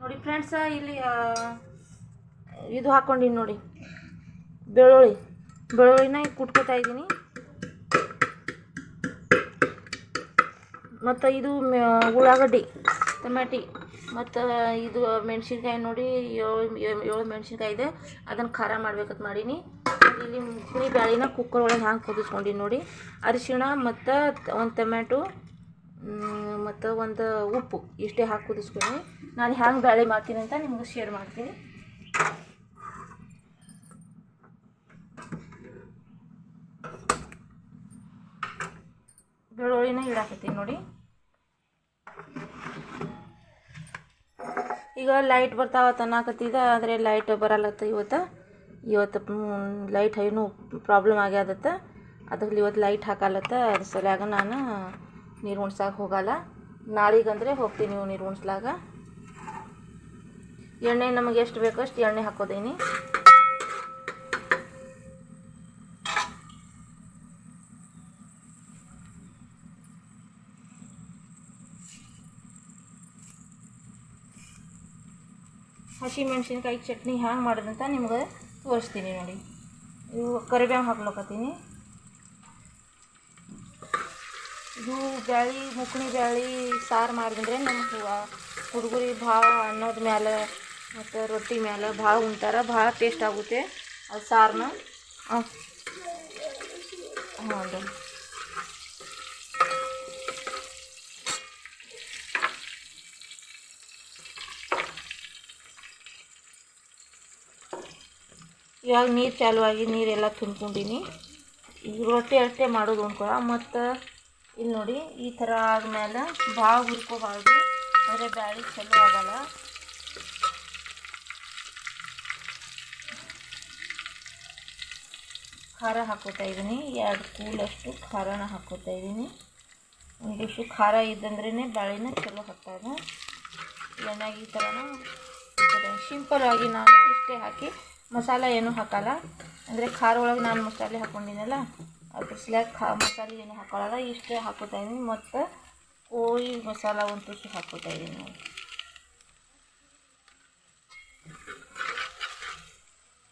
ನೋಡಿ ಫ್ರೆಂಡ್ಸ, ಇಲ್ಲಿ ಇದು ಹಾಕ್ಕೊಂಡಿನಿ ನೋಡಿ. ಬೆಳ್ಳುಳ್ಳಿ. ಬೆಳ್ಳುಳ್ಳಿನ ಕುಟ್ಕೋತಾ ಇದ್ದೀನಿ. ಮತ್ತು ಇದು ಉಳ್ಳಾಗಡ್ಡಿ, ಟೊಮ್ಯಾಟಿ, ಮತ್ತು ಇದು ಮೆಣಸಿನ್ಕಾಯಿ ನೋಡಿ, ಏಳು ಏಳು ಮೆಣಸಿನ್ಕಾಯಿ ಇದೆ. ಅದನ್ನು ಖಾರ ಮಾಡ್ಬೇಕಂತ ಮಾಡೀನಿ. ಇಲ್ಲಿ ಹುಳಿ ಬ್ಯಾಳಿನ ಕುಕ್ಕರ್ ಒಳಗೆ ಹ್ಯಾಂಗೆ ಕುದಿಸ್ಕೊಂಡಿನಿ ನೋಡಿ. ಅರಿಶಿಣ ಮತ್ತು ಒಂದು ಟೊಮ್ಯಾಟೊ ಮತ್ತು ಒಂದು ಉಪ್ಪು ಇಷ್ಟೇ ಹಾಕಿ ಕುದಿಸ್ಕೊಂಡು ನಾನು ಹ್ಯಾಂಗೆ ಬ್ಯಾಳೆ ಮಾಡ್ತೀನಿ ಅಂತ ನಿಮ್ಗೆ ಶೇರ್ ಮಾಡ್ತೀನಿ. ಬೆಳ್ಳುಳ್ಳಿನ ಇಡಾಕತ್ತೀನಿ ನೋಡಿ. ಈಗ ಲೈಟ್ ಬರ್ತಾವ ತನ್ನಾಕತ್ತಿದ ಆದರೆ ಲೈಟ್ ಬರಲ್ಲತ್ತ ಇವತ್ತು. ಇವತ್ತು ಲೈಟ್ ಏನು ಪ್ರಾಬ್ಲಮ್ ಆಗ್ಯಾದತ್ತ. ಅದಕ್ಕೆ ಇವತ್ತು ಲೈಟ್ ಹಾಕಲತ್ತ ಅದ್ರ ಸಲ್ಯಾಗ ನಾನು ನೀರು ಉಣ್ಸಕ್ಕೆ ಹೋಗಲ್ಲ. ನಾಳೆಗಂದರೆ ಹೋಗ್ತೀನಿ ನೀವು ನೀರು ಉಣ್ಸ್ಲಾಗ. ಎಣ್ಣೆ ನಮಗೆ ಎಷ್ಟು ಬೇಕೋ ಅಷ್ಟು ಎಣ್ಣೆ ಹಾಕೋದೀನಿ. ಹಸಿ ಮೆಣಸಿನ್ಕಾಯಿ ಚಟ್ನಿ ಹ್ಯಾಂಗೆ ಮಾಡೋದಂತ ನಿಮ್ಗೆ ತೋರಿಸ್ತೀನಿ ನೋಡಿ. ಇವು ಕರಿಬೇವು ಹಾಕ್ಲಕತ್ತೀನಿ ಇದು ಬ್ಯಾಳಿ, ಮುಕ್ಣಿ ಬ್ಯಾಳಿ ಸಾರು ಮಾಡಿದ್ರೆ ನಮ್ಮ ಹುಡುಗರಿಗೆ ಭಾಳ ಅನ್ನೋದ ಮ್ಯಾಲೆ ಮತ್ತು ರೊಟ್ಟಿ ಮೇಲೆ ಭಾಳ ಉಣ್ತಾರ ಭಾಳ ಟೇಸ್ಟ್ ಆಗುತ್ತೆ. ಅದು ಸಾರನ್ನ ಹೌದು ಇವಾಗ ನೀರು ಚಾಲುವಾಗಿ ನೀರೆಲ್ಲ ತುಂಬ್ಕೊಂಡಿನಿ. ಈ ರೊಟ್ಟಿ ಅಷ್ಟೇ ಮಾಡೋದು ಅನ್ಕೋ ಮತ್ತು ಇಲ್ಲಿ ನೋಡಿ ಈ ಥರ ಆದಮೇಲೆ ಭಾಳ ಹುರ್ಕೋಬಾರ್ದು. ಅಂದರೆ ಬ್ಯಾಳಿ ಚಲೋ ಆಗಲ್ಲ. ಖಾರ ಹಾಕೋತಾ ಇದ್ದೀನಿ. ಎರಡು ಕೂಲಷ್ಟು ಖಾರನ ಹಾಕೋತಾ ಇದ್ದೀನಿ. ಒಂದಿಷ್ಟು ಖಾರ ಇದ್ದಂದ್ರೇ ಬಾಳೆನ ಚಲೋ ಹಾಕ್ತಾರೆ ಎಣ್ಣೆಗೆ ಈ ಥರನ ಸಿಂಪಲ್ ಆಗಿ ನಾನು ಇಷ್ಟೇ ಹಾಕಿ ಮಸಾಲ ಏನೂ ಹಾಕಲ್ಲ. ಅಂದರೆ ಖಾರ ಒಳಗೆ ನಾನು ಮಸಾಲೆ ಹಾಕ್ಕೊಂಡಿನಲ್ಲ ಅದ್ರ ಸಲುವಾಗಿ ಖಾ ಮಸಾಲೆ ಏನು ಹಾಕೊಳ್ಳಲ್ಲ. ಇಷ್ಟೇ ಹಾಕೋತಾ ಇದ್ದೀನಿ. ಮತ್ತು ಕೋಳಿ ಮಸಾಲ ಒಂದು ತುಸು ಹಾಕೋತಾ ಇದ್ದೀನಿ ನಾವು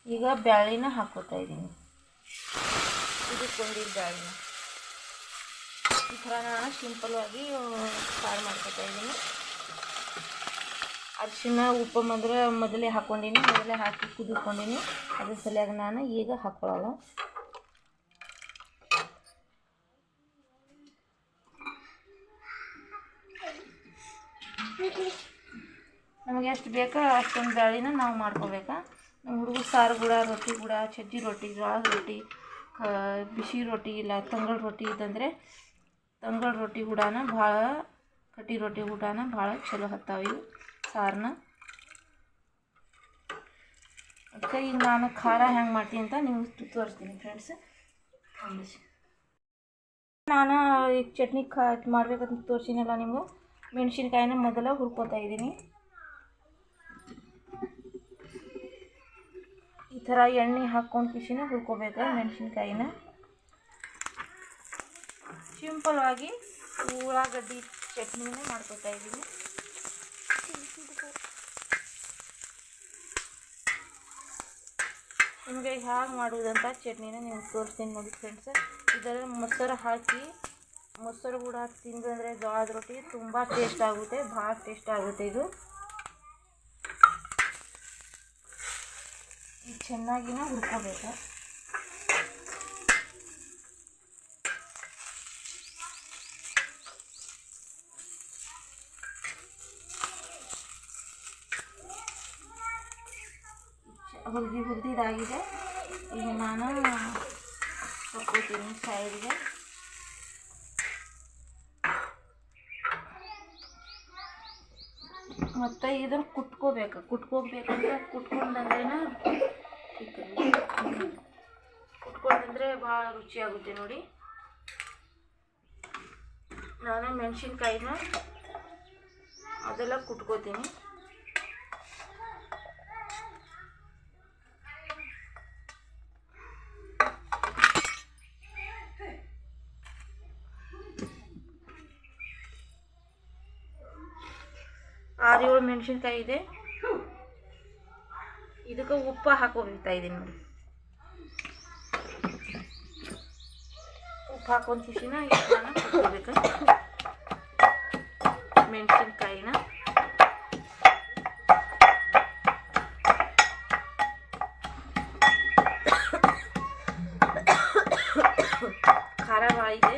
ಈಗ ಬ್ಯಾಳಿನ ಹಾಕೋತಾ ಇದ್ದೀನಿ. ಇದಕ್ಕೊಂದಿದ್ದು ಈ ಥರ ನಾನು ಸಿಂಪಲ್ವಾಗಿ ಸಾರು ಮಾಡ್ಕೊತಾ ಇದ್ದೀನಿ. ಅರ್ಶಿನ, ಉಪ್ಪು ಮಾತ್ರ ಮೊದಲೇ ಹಾಕ್ಕೊಂಡಿನಿ, ಮೊದಲೇ ಹಾಕಿ ಕುದಿಸ್ಕೊಂಡಿನಿ. ಅದ್ರ ಸಲುವಾಗಿ ನಾನು ಈಗ ಹಾಕ್ಕೊಳ್ಳಲ್ಲ ನಮಗೆ ಎಷ್ಟು ಬೇಕೋ ಅಷ್ಟೊಂದು ಬ್ಯಾಳಿನ ನಾವು ಮಾಡ್ಕೋಬೇಕಾ ನಮ್ಮ ಹುಡುಗರು ಸಾರು ಕೂಡ, ರೊಟ್ಟಿ ಕೂಡ ಚಜ್ಜಿ ರೊಟ್ಟಿ ಜೋಳದ ರೊಟ್ಟಿ ಬಿಸಿ ರೊಟ್ಟಿ ಇಲ್ಲ ತಂಗಳ ರೊಟ್ಟಿ ಇದ್ದಂದರೆ ತಂಗಳ ರೊಟ್ಟಿ ಕೂಡನ ಭಾಳ, ಕಟ್ಟಿ ರೊಟ್ಟಿ ಊಟನ ಭಾಳ ಚಲೋ ಹತ್ತಾವ ಇವು ಸಾರನ್ನ ಅದಕ್ಕೆ ಈಗ ನಾನು ಖಾರ ಹೆಂಗೆ ಮಾಡ್ತೀನಿ ಅಂತ ನಿಮ್ಗೆ ತೋರಿಸ್ತೀನಿ ಫ್ರೆಂಡ್ಸ್ ನಾನು ಈಗ ಚಟ್ನಿ ಖಾ ಮಾಡ್ಬೇಕಂತ ತೋರಿಸಿನಲ್ಲ ನಿಮ್ಗೆ, ಮೆಣಸಿನ್ಕಾಯಿನ ಮೊದಲ ಹುರ್ಕೋತಾ ಇದ್ದೀನಿ ಥರ ಎಣ್ಣೆ ಹಾಕ್ಕೊಂಡು ಕಿಶಿನ ಹುರ್ಕೋಬೇಕು ಮೆಣಸಿನ್ಕಾಯಿನ. ಸಿಂಪಲ್ ಉಳ್ಳಾಗಡ್ಡಿ ಚಟ್ನಿನೇ ಮಾಡ್ಕೊತಾ ಇದ್ದೀನಿ. ನಿಮಗೆ ಹೇಗೆ ಮಾಡುವುದಂತ ಚಟ್ನಿನ ನಿಮ್ಗೆ ತೋರಿಸ್ತೀನಿ ನೋಡಿ ಫ್ರೆಂಡ್ಸ್ ಇದರ ಮೊಸರು ಹಾಕಿ, ಮೊಸರು ಕೂಡ ತಿಂದಂದರೆ ಜೋಳದ ರೊಟ್ಟಿ ತುಂಬ ಟೇಸ್ಟ್ ಆಗುತ್ತೆ, ಭಾಳ ಟೇಸ್ಟ್ ಆಗುತ್ತೆ ಇದು. ಚೆನ್ನಾಗಿನ ಹುರ್ಕೋಬೇಕು. ಹುರಿದು ಹುರಿದಿದ್ದಾಗಿದೆ ಈಗ ನಾನು ತಕ್ಕೋತೀನಿ ಸೈಡ್ಗೆ. ಮತ್ತು ಇದನ್ನು ಕುಟ್ಕೋಬೇಕು. ಕುಟ್ಕೋಬೇಕಂದ್ರೆ ಕುಟ್ಕೊಂಡಂದ್ರೇನ ಕುಟ್ಕೊಂಡಂದ್ರೆ ಭಾಳ ರುಚಿಯಾಗುತ್ತೆ ನೋಡಿ. ನಾನು ಮೆಣಸಿನ್ಕಾಯಿನ ಅದೆಲ್ಲ ಕುಟ್ಕೋತೀನಿ. ಆರು ಏಳು ಮೆಣಸಿನ್ಕಾಯಿ ಇದೆ. ಇದಕ್ಕೆ ಉಪ್ಪು ಹಾಕೋಬಿಡ್ತಾ ಇದ್ದೀನಿ. ನೋಡಿ ಉಪ್ಪು ಹಾಕೊಂಡ್ ಕಿಶಿನ ಇದನ್ನ ಹಾಕೋಬೇಕು ಮೆಣಸಿನ್ಕಾಯಿನ. ಖಾರ ಭಾಳ ಇದೆ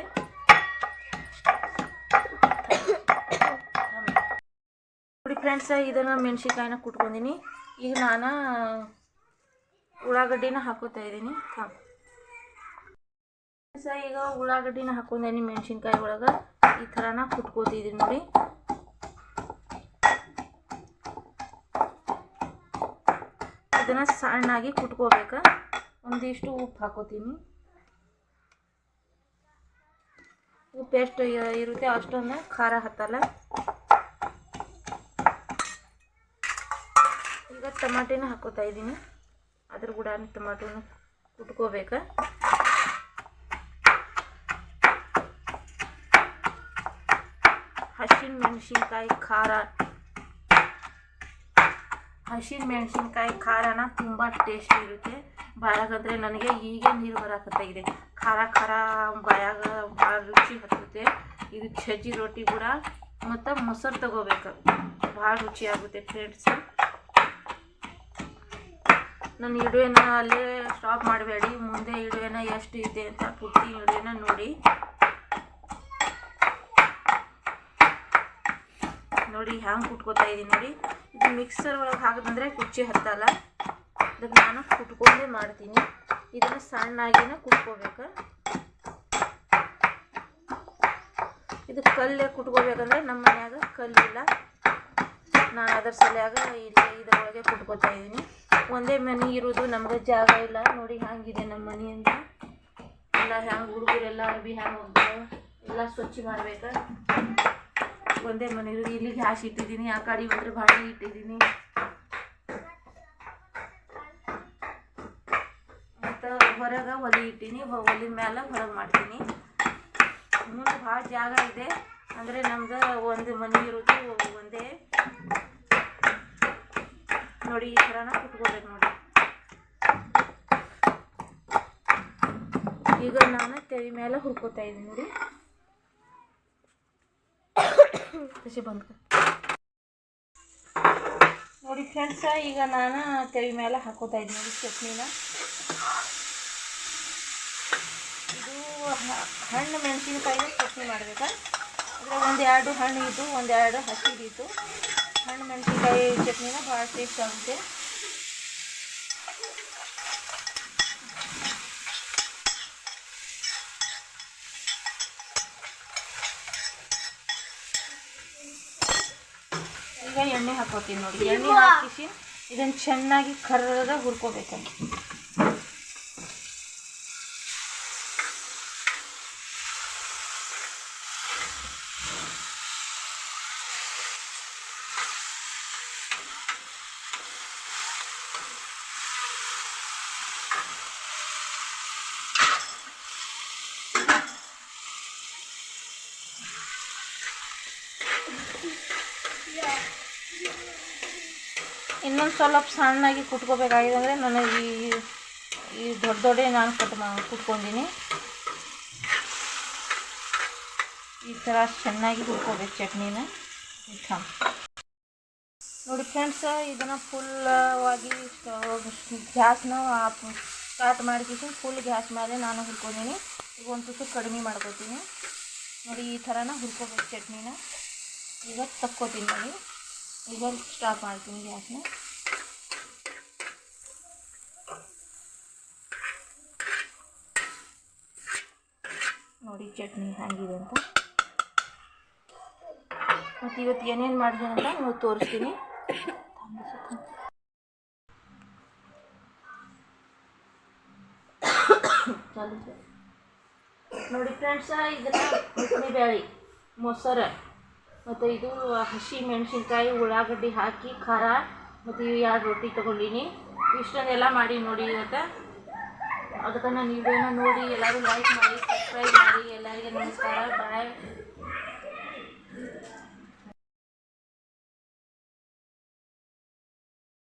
ನೋಡಿ ಫ್ರೆಂಡ್ಸ್, ಇದನ್ನು ಮೆಣಸಿನ್ಕಾಯಿನ ಕುಟ್ಕೊಂಡಿನಿ. ಈಗ ನಾನು ಉಳ್ಳಾಗಡ್ಡಿನ ಹಾಕೋತಾ ಇದ್ದೀನಿ. ಹಾಂ. ಫ್ರೆಂಡ್ಸ ಈಗ ಉಳ್ಳಾಗಡ್ಡಿನ ಹಾಕೊಂಡೇನಿ ಮೆಣಸಿನ್ಕಾಯಿ ಒಳಗೆ. ಈ ಥರನ ಕುಟ್ಕೋತಿದ್ದೀನಿ ನೋಡಿ. ಇದನ್ನು ಸಣ್ಣಾಗಿ ಕುಟ್ಕೋಬೇಕು. ಒಂದಿಷ್ಟು ಉಪ್ಪು ಹಾಕೋತೀನಿ. ಉಪ್ಪು ಎಷ್ಟು ಇರುತ್ತೆ ಅಷ್ಟೊಂದು ಖಾರ ಹತ್ತಲ್ಲ ಈಗ ಟಮಾಟಿನ ಹಾಕೋತಾ ಇದ್ದೀನಿ. ಅದ್ರ ಕೂಡ ಟೊಮಾಟೋನ ಕುಟ್ಕೋಬೇಕು. ಹಸಿನ ಮೆಣಸಿನ್ಕಾಯಿ ಖಾರ. ಹಸಿನ ಮೆಣಸಿನ್ಕಾಯಿ ಖಾರನ ತುಂಬ ಟೇಸ್ಟ್ ಇರುತ್ತೆ. ಬಾಯಾಗಂದರೆ ನನಗೆ ಹೀಗೆ ನೀರು ಬರಕತ್ತಾಗಿದೆ ಖಾರ ಖಾರ ಬಾಯಾಗ ಭಾಳ ರುಚಿ ಹತ್ತುತ್ತೆ. ಇದು ಸಜ್ಜಿ ರೊಟ್ಟಿ ಕೂಡ ಮತ್ತು ಮೊಸರು ತಗೋಬೇಕು. ಭಾಳ ರುಚಿಯಾಗುತ್ತೆ ಫ್ರೆಂಡ್ಸ್ ನನ್ನ ಇಡುವೆನ ಅಲ್ಲೇ ಸ್ಟಾಪ್ ಮಾಡಬೇಡಿ, ಮುಂದೆ ಇಡುವೆನ ಎಷ್ಟು ಇದೆ ಅಂತ ಪುಟ್ಟಿ ಇಡುವೆನ ನೋಡಿ. ನೋಡಿ, ಹ್ಯಾಂಗೆ ಕುಟ್ಕೋತಾ ಇದ್ದೀನಿ ನೋಡಿ. ಇದು ಮಿಕ್ಸರ್ ಒಳಗೆ ಹಾಕಿದಂದ್ರೆ ಕುಚ್ಚಿ ಹತ್ತಲ್ಲ. ಅದಕ್ಕೆ ನಾನು ಕುಟ್ಕೊಂಡೇ ಮಾಡ್ತೀನಿ. ಇದನ್ನು ಸಣ್ಣಾಗಿನ ಕುಟ್ಕೋಬೇಕು. ಇದು ಕಲ್ಲೇ ಕುಟ್ಕೋಬೇಕಂದ್ರೆ ನಮ್ಮ ಮನ್ಯಾಗ ಕಲ್ಲಿಲ್ಲ. ನಾನು ಅದರ ಸಲುವಾಗ ಇಲ್ಲಿ ಇದ್ರೊಳಗೆ ಕುಟ್ಕೋತಾ ಇದ್ದೀನಿ. ಒಂದೇ ಮನೆ ಇರೋದು ನಮ್ಗೆ ಜಾಗ ಇಲ್ಲ. ನೋಡಿ ಹ್ಯಾಂಗಿದೆ ನಮ್ಮ ಮನೆ ಎಲ್ಲ ಹ್ಯಾಂಗೆ ಹುಡುಗರೆಲ್ಲ ಅರ್ಬಿ ಹ್ಯಾಂಗೆ ಹೋಗ್ತಾರೆ, ಎಲ್ಲ ಸ್ವಚ್ಛ ಮಾಡ್ಬೇಕು. ಒಂದೇ ಮನೆ ಇರೋದು ಇಲ್ಲಿ ಗ್ಯಾಸ್ ಇಟ್ಟಿದ್ದೀನಿ. ಆ ಕಡೆ ಹೋದ್ರೆ ಬಾಳೆ ಇಟ್ಟಿದ್ದೀನಿ. ಮತ್ತು ಹೊರಗೆ ಒಲೆ ಇಟ್ಟೀನಿ. ಒಲೆ ಮೇಲೆ ಹೊರಗೆ ಮಾಡ್ತೀನಿ. ಮುಂದೆ ಭಾಳ ಜಾಗ ಇದೆ. ಅಂದರೆ ನಮ್ಗೆ ಒಂದು ಮನೆ ಇರೋದು ಒಂದೇ. ನೋಡಿ, ಈ ಥರನ ಕುಟ್ಕೋಬೇಕು ನೋಡಿ. ಈಗ ನಾನು ತೆವಿ ಮೇಲೆ ಹುರ್ಕೋತಾ ಇದ್ದೀನಿ ನೋಡಿ. ಖುಷಿ ಬಂತು ನೋಡಿ ಫ್ರೆಂಡ್ಸ, ಈಗ ನಾನು ತೆವಿ ಮೇಲೆ ಹಾಕೋತಾ ಇದ್ದೀನಿ ನೋಡಿ ಚಟ್ನಿನ. ಇದು ಹಣ್ಣು ಮೆಣಸಿನಕಾಯಿನ ಚಟ್ನಿ ಮಾಡ್ಬೇಕಾ? ಅಂದರೆ ಒಂದೆರಡು ಎರಡು ಹಣ್ಣು ಇದ್ದು ಒಂದು ಎರಡು ಹಸಿದಿತ್ತು ಹಣ್ಣು ಮೆಣಸಿನಕಾಯಿ ಚಟ್ನಿನ ಭಾಳ ಟೇಸ್ಟ್ ಆಗುತ್ತೆ. ಈಗ ಎಣ್ಣೆ ಹಾಕೋತೀನಿ ನೋಡಿ. ಎಣ್ಣೆ ಹಾಕಿಸಿ, ಇದನ್ನು ಚೆನ್ನಾಗಿ ಕರ್ರದ ಹುರ್ಕೋಬೇಕು ಇನ್ನೊಂದು ಸ್ವಲ್ಪ ಸಣ್ಣಾಗಿ ಕುಟ್ಕೋಬೇಕಾಗಿದೆ ಅಂದರೆ ನನಗೆ ಈ ಈ ದೊಡ್ಡ ದೊಡ್ಡ ನಾನು ಕಟ್ ಮಾ ಕುಟ್ಕೊಂಡಿನಿ. ಈ ಥರ ಚೆನ್ನಾಗಿ ಕುಟ್ಕೋಬೇಕು ಚಟ್ನಿನ. ನೋಡಿ ಫ್ರೆಂಡ್ಸ್ ಇದನ್ನು ಫುಲ್ಲಾಗಿ ಗ್ಯಾಸ್ನ ಸ್ಟಾರ್ಟ್ ಮಾಡಿಕೊಂಡು ಫುಲ್ ಗ್ಯಾಸ್ ಮೇಲೆ ನಾನು ಹುರ್ಕೊಂಡಿನಿ. ಈಗ ಒಂದು ತುಸು ಕಡಿಮೆ ಮಾಡ್ಕೋತೀನಿ. ನೋಡಿ ಈ ಥರನ ಹುರ್ಕೋಬೇಕು ಚಟ್ನಿನ. ಈಗ ತಕ್ಕೋತೀನಿ. ನೋಡಿ ಈಗ ಸ್ಟಾಪ್ ಮಾಡ್ತೀನಿ ಗ್ಯಾಸ್ನ ನೋಡಿ, ಚಟ್ನಿ ಹೇಗಿದೆ ಅಂತ. ಮತ್ತು ಇವತ್ತು ಏನೇನು ಮಾಡಿದೆ ಅಂತ ನೀವು ತೋರಿಸ್ತೀನಿ. ನೋಡಿ ಫ್ರೆಂಡ್ಸ ಇದನ್ನ ಮುಸ್ನಿ ಬ್ಯಾಳಿ, ಮೊಸರು, ಮತ್ತು ಇದು ಹಸಿ ಮೆಣಸಿನ್ಕಾಯಿ, ಉಳ್ಳಾಗಡ್ಡಿ ಹಾಕಿ, ಖಾರ, ಮತ್ತು ಇವು ಎರಡು ರೊಟ್ಟಿ ತೊಗೊಂಡಿನಿ. ಇಷ್ಟನ್ನೆಲ್ಲ ಮಾಡಿ ನೋಡಿ ಇವತ್ತು. ಅದಕ್ಕೆ ನಾನು ವಿಡಿಯೋನ ನೋಡಿ ಎಲ್ಲರೂ ಲೈಕ್ ಮಾಡಿ ಸಬ್ಸ್ಕ್ರೈಬ್ ಮಾಡಿ ಎಲ್ಲರಿಗೆ ನಮಸ್ಕಾರ. ಬಾಯ್